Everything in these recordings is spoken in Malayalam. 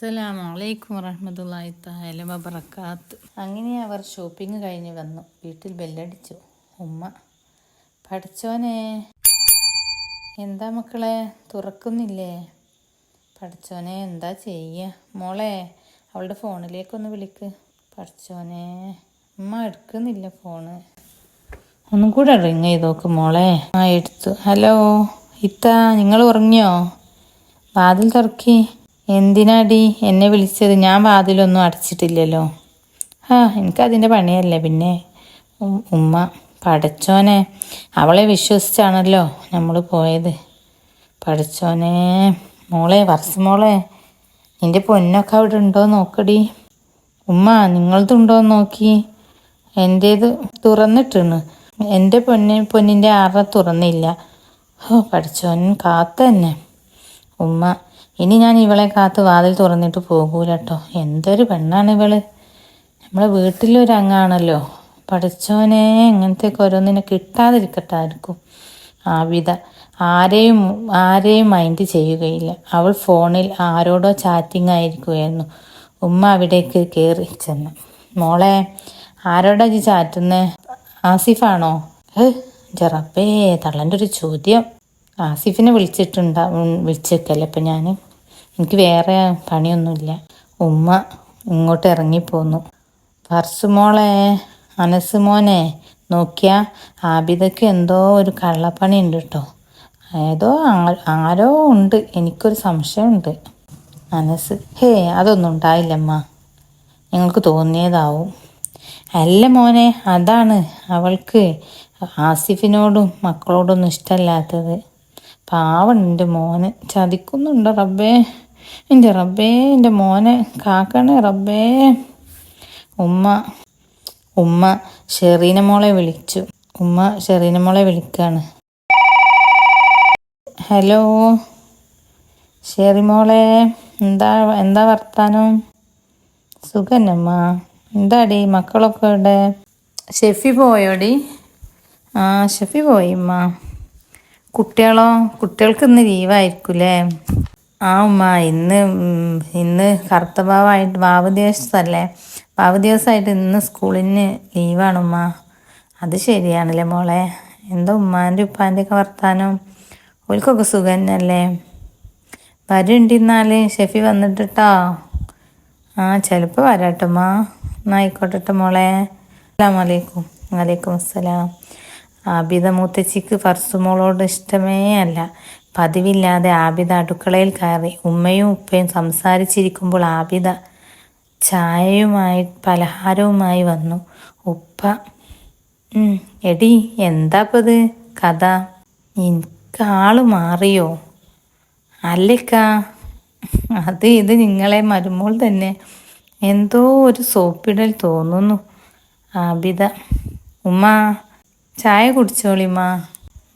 അസ്സലാമലൈക്കും വറഹമത്തല്ലാഹി തആല വബറകാത്ത്. അങ്ങനെ അവർ ഷോപ്പിംഗ് കഴിഞ്ഞ് വന്നു. വീട്ടിൽ ബെല്ലടിച്ചു. ഉമ്മ പഠിച്ചോനെ എന്താ മക്കളെ? തുറക്കുന്നില്ലേ? പഠിച്ചോനെ എന്താ ചെയ്യുക മോളെ അവളുടെ ഫോണിലേക്കൊന്ന് വിളിക്ക്. പഠിച്ചോനെ ഉമ്മ എടുക്കുന്നില്ല ഫോണ്. ഒന്നും കൂടെ റിങ് ചെയ്ത് നോക്ക് മോളെ. ആ എടുത്തു. ഹലോ ഇത്ത നിങ്ങൾ ഉറങ്ങിയോ? വാതിൽ തുറക്കി. എന്തിനാടി എന്നെ വിളിച്ചത്? ഞാൻ വാതിലൊന്നും അടച്ചിട്ടില്ലല്ലോ. ആ എനിക്കതിന്റെ പണിയല്ലേ പിന്നെ? ഉമ്മ പടച്ചോനെ അവളെ വിശ്വസിച്ചാണല്ലോ നമ്മൾ പോയത്. പഠിച്ചോനെ മോളെ വർഷ മോളെ നിന്റെ പൊന്നൊക്കെ അവിടെ ഉണ്ടോ നോക്കടി. ഉമ്മ നിങ്ങളതുണ്ടോ നോക്കി. എന്റേത് തുറന്നിട്ടുണ്ട് എന്റെ പൊന്നെ പൊന്നിന്റെ ആറ തുറന്നില്ല. ഓ പഠിച്ചോൻ കാത്തന്നെ. ഉമ്മ ഇനി ഞാൻ ഇവളെ കാത്ത് വാതിൽ തുറന്നിട്ട് പോകൂല കേട്ടോ എന്തൊരു പെണ്ണാണ് ഇവൾ? നമ്മളെ വീട്ടിലൊരു അംഗാണല്ലോ പഠിച്ചോനെ ഇങ്ങനത്തെയൊക്കെ ഓരോന്നിനെ കിട്ടാതിരിക്കട്ടെ ആർക്കും ആരെയും ആരെയും മൈൻഡ് ചെയ്യുകയില്ല. അവൾ ഫോണിൽ ആരോടോ ചാറ്റിംഗ് ആയിരിക്കുകയായിരുന്നു ഉമ്മ അവിടേക്ക് കയറി ചെന്ന്. മോളെ ആരോടാ ജി ചാറ്റുന്നേ? ആസിഫാണോ? ഏഹ് ജറപ്പേ തള്ളന്റെ ഒരു ചോദ്യം. ആസിഫിനെ വിളിച്ചിട്ടുണ്ടാ വിളിച്ചേക്കല്ലേ അപ്പം ഞാൻ എനിക്ക് വേറെ പണിയൊന്നുമില്ല. ഉമ്മ ഇങ്ങോട്ട് ഇറങ്ങിപ്പോന്നു. പർസ് മോളെ അനസ് മോനെ നോക്കിയാ ആബിദക്ക് എന്തോ ഒരു കള്ളപ്പണി ഉണ്ട് കേട്ടോ. ഏതോ ആരോ ഉണ്ട്. എനിക്കൊരു സംശയമുണ്ട്. അനസ് ഹേ അതൊന്നും ഉണ്ടായില്ലമ്മ. ഞങ്ങൾക്ക് തോന്നിയതാവും. അല്ല മോനെ അതാണ് അവൾക്ക് ആസിഫിനോടും മക്കളോടൊന്നും ഇഷ്ടമല്ലാത്തത്. എന്റെ മോനെ. ചതിക്കുന്നുണ്ടോ റബ്ബേ? എന്റെ റബ്ബേ എന്റെ മോനെ. കാക്കണേ റബ്ബേ. ഉമ്മ ഉമ്മ ഷെറീന മോളെ വിളിച്ചു. ഉമ്മ ഷെറീന മോളെ വിളിക്കാണ്. ഹലോ ഷെറി മോളെ എന്താ എന്താ വർത്താനം? സുഖനമ്മ എന്താടി മക്കളൊക്കെ ഇവിടെ ഷെഫി പോയോടി? ആ ഷെഫി പോയി ഉമ്മ. കുട്ടികളോ കുട്ടികൾക്ക് ഇന്ന് ലീവായിരിക്കൂലേ ആ ഉമ്മ ഇന്ന് ഇന്ന് കറുത്ത വാവായിട്ട് ഭാവ ദിവസമല്ലേ ഭാവ ദിവസമായിട്ട് ഇന്ന് സ്കൂളിന് ലീവാണ് ഉമ്മ. അത് ശരിയാണല്ലേ മോളെ? എന്താ ഉമ്മാന്റെ ഉപ്പാന്റെ ഒക്കെ വർത്താനം. ഓൽക്കൊക്കെ സുഖം തന്നെയല്ലേ? വരുണ്ടിന്നാൽ ഷെഫി വന്നിട്ടിട്ടോ? ആ ചിലപ്പോൾ വരാട്ടമ്മ എന്നായിക്കോട്ടെ മോളെ. അസ്സാം വലൈക്കും വലൈക്കും അസ്സലാം. ആബിദ മൂത്തച്ചിക്ക് ഫർസുമോളോട് ഇഷ്ടമേ അല്ല. പതിവില്ലാതെ ആബിദ അടുക്കളയിൽ കയറി ഉമ്മയും ഉപ്പയും സംസാരിച്ചിരിക്കുമ്പോൾ ആബിദ ചായയുമായി പലഹാരവുമായി വന്നു. ഉപ്പ എടി എന്താപ്പത്? കഥ. എനിക്ക് ആൾ മാറിയോ? അല്ലേക്ക അത് ഇത് നിങ്ങളെ മരുമോൾ തന്നെ. എന്തോ ഒരു സോപ്പിടൽ തോന്നുന്നു. ആബിദ ഉമ്മ ചായ കുടിച്ചോളിമ്മ.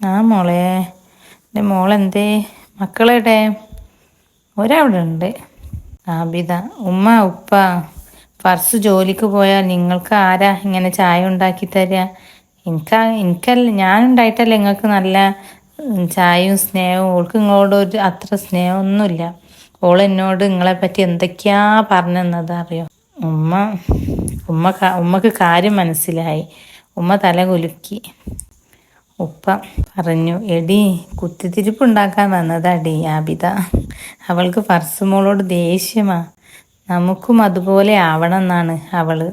ആ മോളെ. എന്റെ മോളെന്തേ? മക്കളെവിടെ? ഒരവിടെ ഉണ്ട് ആബിത ഉമ്മ ഉപ്പ. ഫർസ് ജോലിക്ക് പോയാൽ നിങ്ങൾക്ക് ആരാ ഇങ്ങനെ ചായ ഉണ്ടാക്കി തരിക എനിക്ക് എനിക്കല്ല ഞാൻ ഉണ്ടായിട്ടല്ലേ നിങ്ങൾക്ക് നല്ല ചായയും സ്നേഹവും. ഓൾക്ക് നിങ്ങളോട് ഒരു അത്ര സ്നേഹമൊന്നുമില്ല. ഓൾ എന്നോട് നിങ്ങളെ പറ്റി എന്തൊക്കെയാ പറഞ്ഞെന്നത് അറിയോ? ഉമ്മ ഉമ്മ ഉമ്മക്ക് കാര്യം മനസ്സിലായി. ഉമ്മ തല കുലുക്കി. ഉപ്പ പറഞ്ഞു എടി കുത്തിത്തിരിപ്പ് ഉണ്ടാക്കാൻ വന്നതാടി ആബിത അവൾക്ക് ഫർസുമോളോട് ദേഷ്യമാ. നമുക്കും അതുപോലെ ആവണം എന്നാണ് അവൾ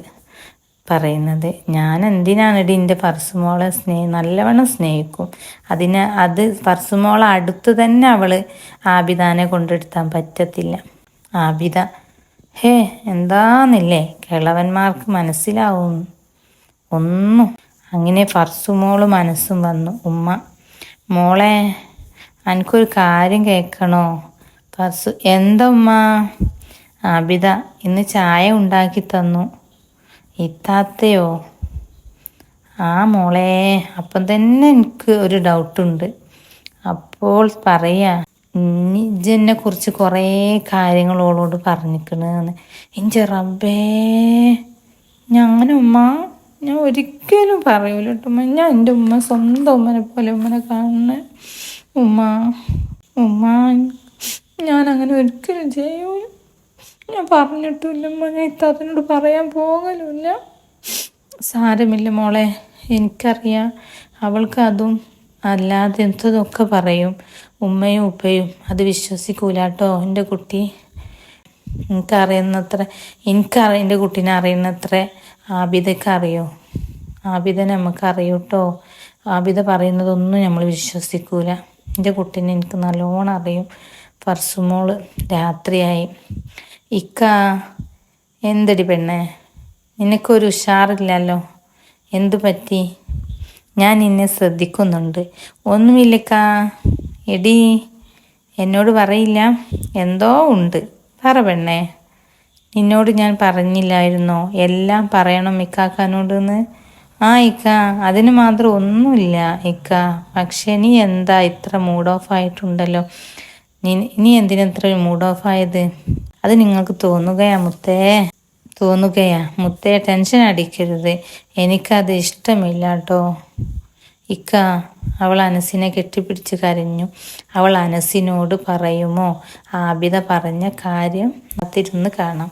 പറയുന്നത്. ഞാൻ എന്തിനാണെടി എന്റെ പർസുമോളെ സ്നേഹ നല്ലവണ്ണം സ്നേഹിക്കും. അതിന് അത് പർസുമോളെ അടുത്ത് തന്നെ അവൾ ആബിദാനെ കൊണ്ടെടുത്താൻ പറ്റത്തില്ല. ആബിദ ഹേ എന്താന്നില്ലേ? കിളവന്മാർക്ക് മനസ്സിലാവും ഒന്നും. അങ്ങനെ ഫർസുമോൾ മനസ്സും വന്നു. ഉമ്മ മോളെ എനിക്കൊരു കാര്യം കേൾക്കണോ ഫർസു എന്താ ഉമ്മ? ആബിത ഇന്ന് ചായ ഉണ്ടാക്കി തന്നു. ഇത്താത്തയോ? ആ മോളെ അപ്പം തന്നെ എനിക്ക് ഒരു ഡൗട്ടുണ്ട് അപ്പോൾ പറയാ ഇജ്ജെന്നെ കുറിച്ച് കുറേ കാര്യങ്ങൾ ഓളോട് പറഞ്ഞിക്കണെന്ന് എന്റെ റബ്ബേ ഞാൻ അങ്ങനെ ഉമ്മ ഞാൻ ഒരിക്കലും പറയൂല കേട്ടോ ഉമ്മ. ഞാൻ എന്റെ ഉമ്മ സ്വന്തം ഉമ്മനെ പോലെ ഉമ്മനെ കാണുന്ന. ഉമ്മ ഉമ്മ ഞാൻ അങ്ങനെ ഒരിക്കലും ചെയ്യൂല. ഞാൻ പറഞ്ഞിട്ടില്ലമ്മ ഞാൻ ഇത്താത്തനോട് പറയാൻ പോകലുമില്ല. സാരമില്ല മോളെ. എനിക്കറിയാം. അവൾക്ക് അതും അല്ലാതെ എന്തൊക്കെ പറയും. ഉമ്മയും ഉപ്പയും. അത് വിശ്വസിക്കൂലാട്ടോ എന്റെ കുട്ടി. എനിക്കറിയുന്നത്ര എനിക്കറി എന്റെ കുട്ടീനെ അറിയുന്നത്ര ആബിദക്ക് അറിയോ? ആബിദനെ നമുക്ക് അറിയൂട്ടോ ആബിദ പറയുന്നതൊന്നും നമ്മൾ വിശ്വസിക്കൂല. എന്റെ കുട്ടീനെ എനിക്ക് നല്ലോണം അറിയും. ഫർസുമോൾ രാത്രിയായി. ഇക്ക എന്തടി പെണ്ണെ? നിനക്കൊരു ഉഷാറില്ലല്ലോ? എന്തു പറ്റി? ഞാൻ നിന്നെ ശ്രദ്ധിക്കുന്നുണ്ട്. ഒന്നുമില്ലക്കാ? എടി എന്നോട് പറയില്ല. എന്തോ ഉണ്ട്. പറ പെണ്ണേ. നിന്നോട് ഞാൻ പറഞ്ഞില്ലായിരുന്നോ? എല്ലാം പറയണം ഇക്കാക്കാനോട് എന്ന് ആ ഇക്ക അതിന് മാത്രം ഒന്നുമില്ല ഇക്ക. പക്ഷെ നീ എന്താ ഇത്ര മൂഡ് ഓഫ് ആയിട്ടുണ്ടല്ലോ? നീ നീ എന്തിനത്ര മൂഡ് ഓഫ് ആയത്? അത് നിങ്ങൾക്ക് തോന്നുകയാ മുത്തേ? തോന്നുകയാ? മുത്തേ ടെൻഷൻ അടിക്കരുത്. എനിക്കത് ഇഷ്ടമില്ല കേട്ടോ. ഇക്ക അവൾ അനസിനെ കെട്ടിപ്പിടിച്ച് കരഞ്ഞു. അവൾ അനസിനോട് പറയുമോ? ആബിദ പറഞ്ഞ കാര്യം കാത്തിരുന്ന് കാണാം.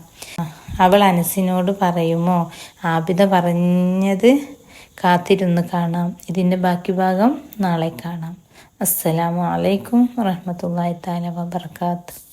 അവൾ അനസിനോട് പറയുമോ? ആബിദ പറഞ്ഞത് കാത്തിരുന്ന് കാണാം. ഇതിന്റെ ബാക്കി ഭാഗം നാളെ കാണാം. അസ്സലാമു അലൈക്കും വറഹമത്തല്ലാഹി തആല വബറകാതുഹു.